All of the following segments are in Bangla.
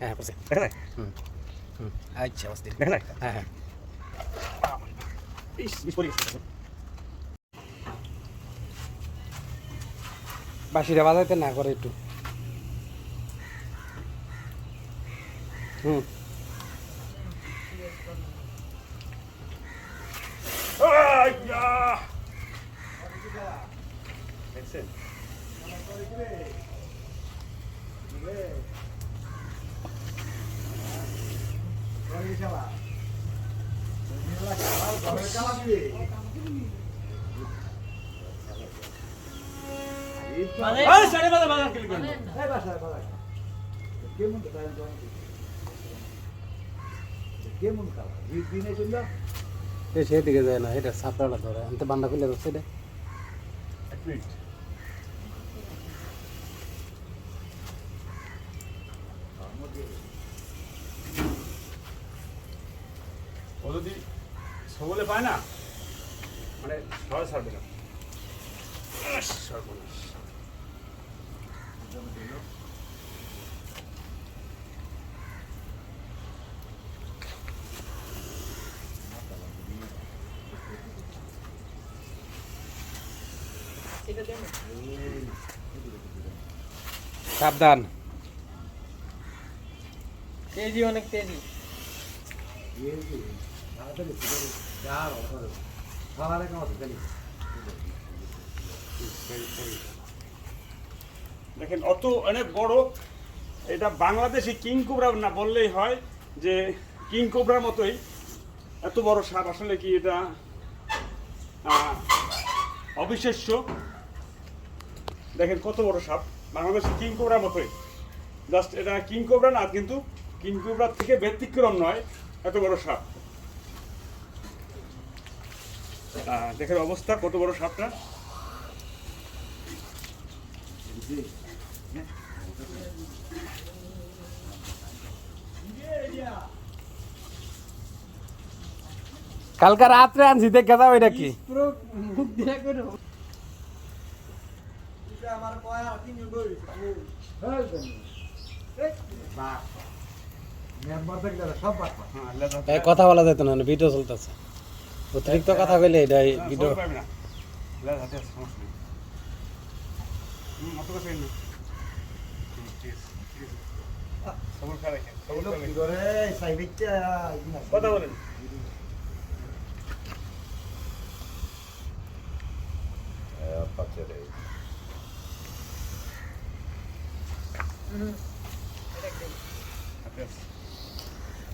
হ্যাঁ করছে হুম হুম। আচ্ছা হ্যাঁ হ্যাঁ। ইস বিষ পড়ে গেছে বাঁশিটা বাজাইতে না করে একটু। হুম! দেখছেন? বাজা, বাজা, কিলি সেদিকে যায় না এটা সাপড়াটা ধরে। আমি তো বান্ডা খুলে ধরছে এটা। এক মিনিট। যদি সবলে পায় না মানে সহজ ছাড়বে না। সর্বনাশ। সাবধান। তেজি অনেক তেজি দেখেন, অত অনেক বড়, এটা বাংলাদেশি কিং না বললেই হয় যে কিং মতোই এত বড় সাপ আসলে কি এটা অবিশ্বাস্য? দেখেন, কত বড় সাপ। বাংলাদেশি কিং কোবরার মতোই। জাস্ট এটা কিং কোবরা না, কিন্তু কিং কোবরার থেকে ব্যতিক্রম নয়, এত বড় সাপ। দেখেন অবস্থা কত বড় সাপটা? কালকে রাত্রে আনছি দেখে যাও এটা কি। হ্যাঁ কথা বলা যেত না ভিডিও চলতেছে। অতিরিক্ত কথা কইলে এটা না, ভিডিও কথা বলেন।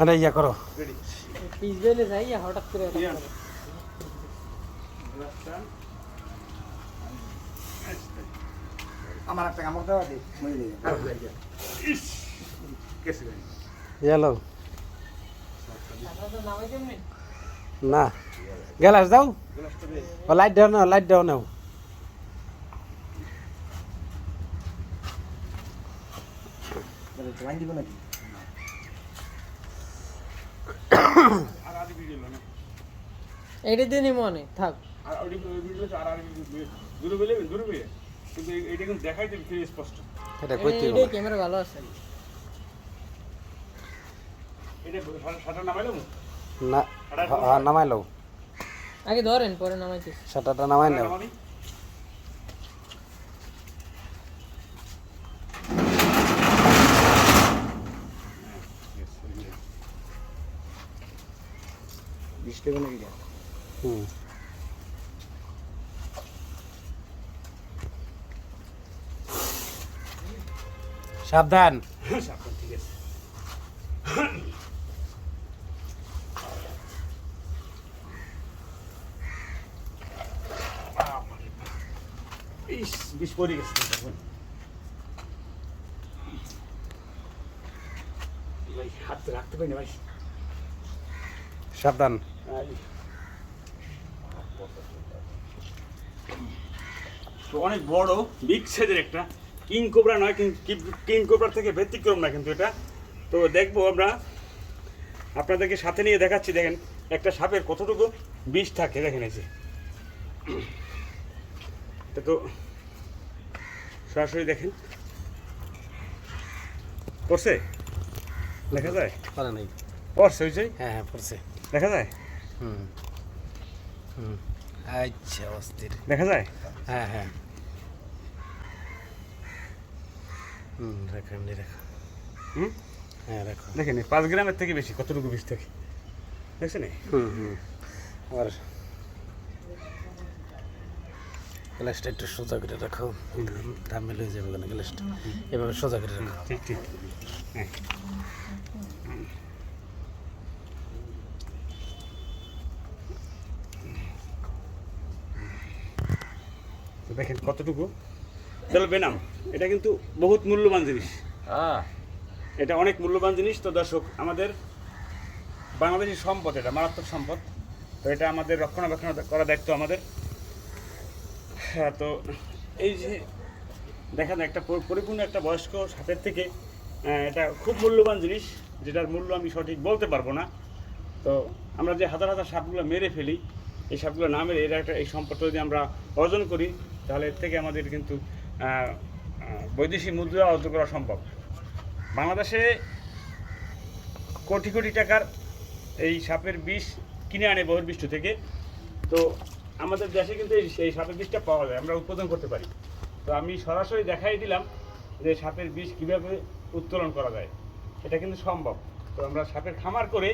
আরে ইয়া করো। পিস বেলে যাই হঠাৎ করে। আমার একটা কামড় দেওয়া দিই ইস! কেসে গেছে। ইয়েলো নামাই কেমনি না? গেলাস দাও। ও লাইট দাও না লাইট দাও নাও। জোয়ান দিব নাকি? আর আর ভিডিও না। এটা নিমো অনেক থাক। আর ওই ভিডিও আর আর দূরে বেলে দূরে বেলে। কিন্তু এইটা কিন্তু দেখাই দেবে ফিরে স্পষ্ট। এটা কইতে এটা ক্যামেরা ভালো আছে। এটা সাটা নামাইলাম না হ্যাঁ নামাই লও আগে ধরেন পরে নামাইতে শাটারটা নামাই নাও। টাকা নাকি হুম সাবধান। সাবধান ঠিক আছে বিষ পড়ে গেছে ভাই হাত রাখতে পারি না ভাই। সাবধান। তো অনেক বড় বিগ সাইজের একটা। কিং কোবরা নয় কিং কোবরার থেকে ব্যতিক্রম না কিন্তু এটা। তো দেখব আমরা। আপনাদেরকে সাথে নিয়ে দেখাচ্ছি দেখেন একটা সাপের কতটুকু বিষ থাকে দেখেন এই যে। এটা তো সরাসরি দেখেন। পড়ছে? দেখা যায়? পরে নাই। পড়ছে হয়েছে হ্যাঁ হ্যাঁ পড়ছে। দেখা যায়? হুম হুম। আচ্ছা অস্থির। দেখা যায়? হ্যাঁ হ্যাঁ হুম রাখো এমনি রাখো হুম? হ্যাঁ রাখো দেখেন পাঁচ গ্রামের থেকে বেশি কতটুকু বিষ থাকে? দেখছেন? হুম হুম। আবার গ্লাসটা একটু সোজা করে রাখো। ধামে লয়ে যাবে কেন গ্লাসটা এভাবে সোজা করে রাখো। ঠিক ঠিক। হ্যাঁ। দেখেন কতটুকু? চলো বেনাম এটা কিন্তু বহুত মূল্যবান জিনিস। এটা অনেক মূল্যবান জিনিস তো দর্শক আমাদের বাংলাদেশের সম্পদ এটা মারাত্মক সম্পদ। তো এটা আমাদের রক্ষণাবেক্ষণ করা দায়িত্ব আমাদের। হ্যাঁ তো এই যে দেখা যায় একটা পরিপূর্ণ একটা বয়স্ক সাপের থেকে এটা খুব মূল্যবান জিনিস যেটার মূল্য আমি সঠিক বলতে পারব না। তো আমরা যে হাজার হাজার সাপগুলো মেরে ফেলি এই সাপগুলো না মেরে এর একটা এই সম্পদটা যদি আমরা অর্জন করি তাহলে এর থেকে আমাদের কিন্তু বৈদেশিক মুদ্রা অর্জন করা সম্ভব। বাংলাদেশে কোটি কোটি টাকার এই সাপের বিষ কিনে আনে বহির্বিশ্ব থেকে। তো আমাদের দেশে কিন্তু এই সাপের বিষটা পাওয়া যায়, আমরা উৎপাদন করতে পারি। তো আমি সরাসরি দেখাই দিলাম যে সাপের বিষ কীভাবে উত্তোলন করা যায়। এটা কিন্তু সম্ভব। তো আমরা সাপের খামার করে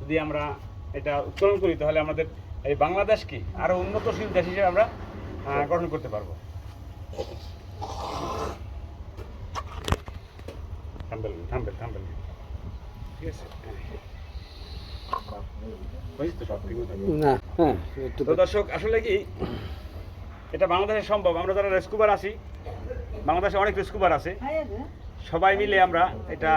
যদি আমরা এটা উত্তোলন করি, তাহলে আমাদের এই বাংলাদেশকে আরও উন্নতশীল দেশ হিসেবে আমরা গঠন করতে পারব। থামবেন থামবেন থামবেন ঠিক আছে? না হ্যাঁ তো দর্শক আসলে কি এটা বাংলাদেশে সম্ভব। আমরা যারা রেস্কুবার আছি বাংলাদেশে অনেক রেস্কুবার আছে। সবাই মিলে আমরা এটা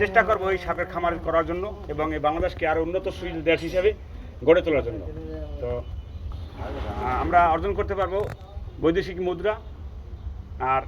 চেষ্টা করব এই সাপের খামার করার জন্য এবং এই বাংলাদেশকে আরও উন্নতশীল দেশ হিসেবে গড়ে তোলার জন্য। তো আমরা অর্জন করতে পারব বৈদেশিক মুদ্রা আর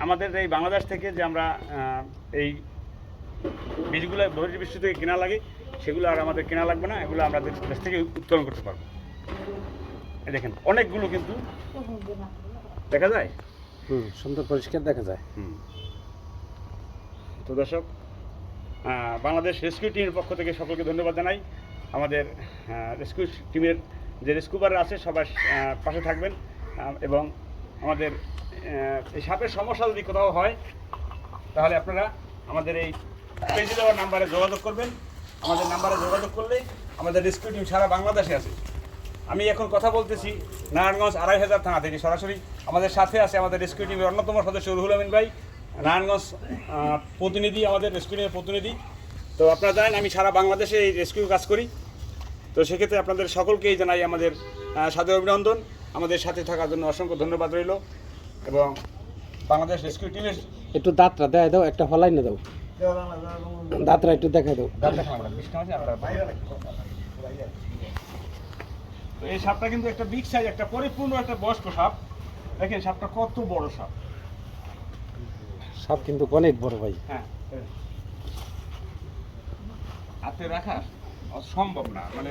আমাদের এই বাংলাদেশ থেকে যে আমরা এই বীজগুলো বহির্বিশ্ব থেকে কেনা লাগে সেগুলো আর আমাদের কেনা লাগবে না এগুলো আমরা দেশ দেশ থেকে উত্তোলন করতে পারব। দেখেন অনেকগুলো কিন্তু দেখা যায়? হুম সুন্দর পরিষ্কার দেখা যায়। হুম। তো দর্শক বাংলাদেশ রেস্কিউ টিমের পক্ষ থেকে সকলকে ধন্যবাদ জানাই। আমাদের রেস্কিউ টিমের যে রেস্কিউবার আছে সবার পাশে থাকবেন এবং আমাদের এই সাপের সমস্যা যদি কোথাও হয়, তাহলে আপনারা আমাদের এই পেজে দেওয়ার নাম্বারে যোগাযোগ করবেন। আমাদের নাম্বারে যোগাযোগ করলে আমাদের রেস্কিউ টিম সারা বাংলাদেশে আছে। আমি এখন কথা বলতেছি নারায়ণগঞ্জ আড়াই হাজার থানা থেকে। সরাসরি আমাদের সাথে আছে আমাদের রেস্কিউ টিমের অন্যতম সদস্য রুহুল আমিন ভাই। নারায়ণগঞ্জ প্রতিনিধি, আমাদের রেস্কিউ টিমের প্রতিনিধি। তো আপনারা জানেন, আমি সারা বাংলাদেশে এই রেস্কিউ কাজ করি। তো সেক্ষেত্রে আপনাদের সকলকেই জানাই আমাদের সাদর অভিনন্দন। আমাদের সাথে থাকার জন্য অসংখ্য ধন্যবাদ রইল এবং বাংলাদেশ রেস্কিউ টিমের একটু দাঁতটা দেখাই দাও একটা হলাই না দাও। দাঁতটা একটু দেখাই দাও। তো এই সাপটা কিন্তু একটা বিগ সাইজ একটা পরিপূর্ণ একটা বয়স্ক সাপ। দেখেন সাপটা কত বড় সাপ। সাপ কিন্তু অনেক বড় ভাই। হ্যাঁ। হাতে রাখা সম্ভব না মানে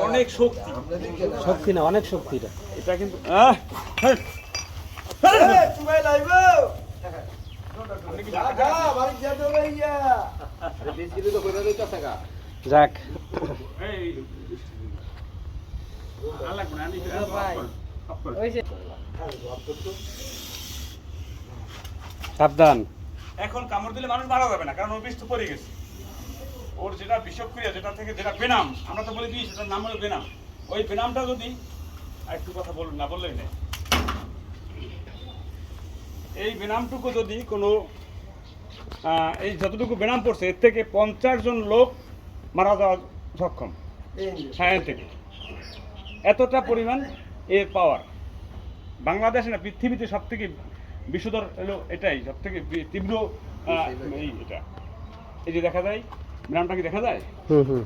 অনেক শক্তি। শক্তি না অনেক শক্তি এটা। কিন্তু! আপনি যাক। সাবধান। এখন কামড় দিলে মানুষ মারা যাবে না কারণ ওর বিষ তো পড়ে গেছে। ওর যেটা বিষক্রিয়া যেটা থেকে যেটা বেনাম, আমরা তো বলে দিই সেটার নাম হলো বেনাম। ওই বেনামটা যদি একটু কথা বলুন, না বললেই নেই। এই বেনামটুকু যদি কোনো এই যতটুকু বেনাম পড়ছে, এর থেকে পঞ্চাশ জন লোক মারা যাওয়া সক্ষম। হ্যাঁ থেকে। এতটা পরিমাণ এর পাওয়ার। বাংলাদেশে না, পৃথিবীতে সব থেকে বিশুদ্ধর হলো এটাই সব থেকে তীব্র এই এটা। এই যে দেখা যায় নামটা কি দেখা যায়? হুম হুম।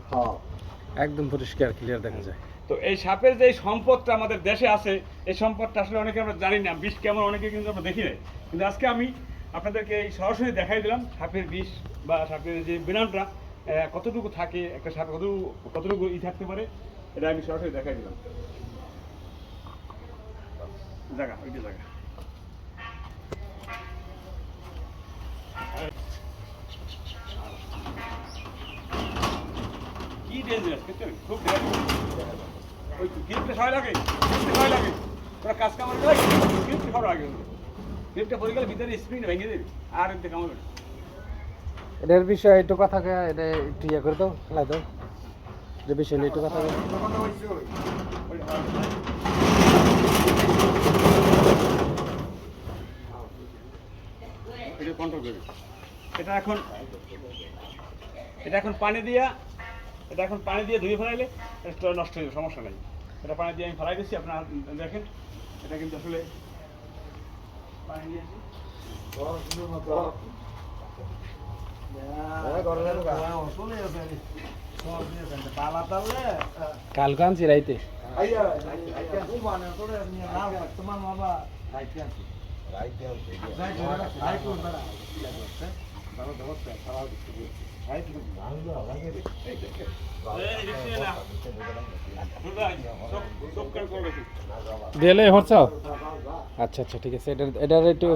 একদম পরিষ্কার ক্লিয়ার দেখা যায়। তো এই সাপের যে সম্পদটা আমাদের দেশে আছে এই সম্পদটা আসলে অনেকে আমরা জানি না বিষ কেমন অনেকে কিন্তু আমরা দেখি নাই। কিন্তু আজকে আমি আপনাদেরকে এই সরাসরি দেখাই দিলাম সাপের বিষ বা সাপের যে বিনামটা কতটুকু থাকে একটা সাপ কতটুকু কতটুকু ই থাকতে পারে এটা আমি সরাসরি দেখাই দিলাম। জায়গা ওইটা জায়গা কিন্তু খুব ওই সবাই লাগে গ্রিপটা সবাই লাগে। তোরা কাজ করে গ্রিপটা সবার আগে গ্রিপটা পড়ে গেলে ভিতরে স্প্রিং ভেঙে দেবে আর এতে কামাবে না। এটার বিষয়ে একটু কথা এটা একটু ইয়ে করে দাও খেলা দাও। যে বিষয় নিয়ে একটু কথা এটা কন্ট্রোল করবে এটা এখন এটা এখন পানি দিয়া এটা এখন পানি দিয়ে ধুয়ে ফেলাইলে এটা নষ্ট হয়ে যাবে সমস্যা নেই এটা পানি দিয়ে আমি ফেলাই দিচ্ছি আপনারা দেখেন এটা কিন্তু আসলে পানি দিয়েছি কালকে আনছি রাইতে মানে রাইতে দিলে হচ্ছে? আচ্ছা আচ্ছা ঠিক আছে। এটার এটার একটু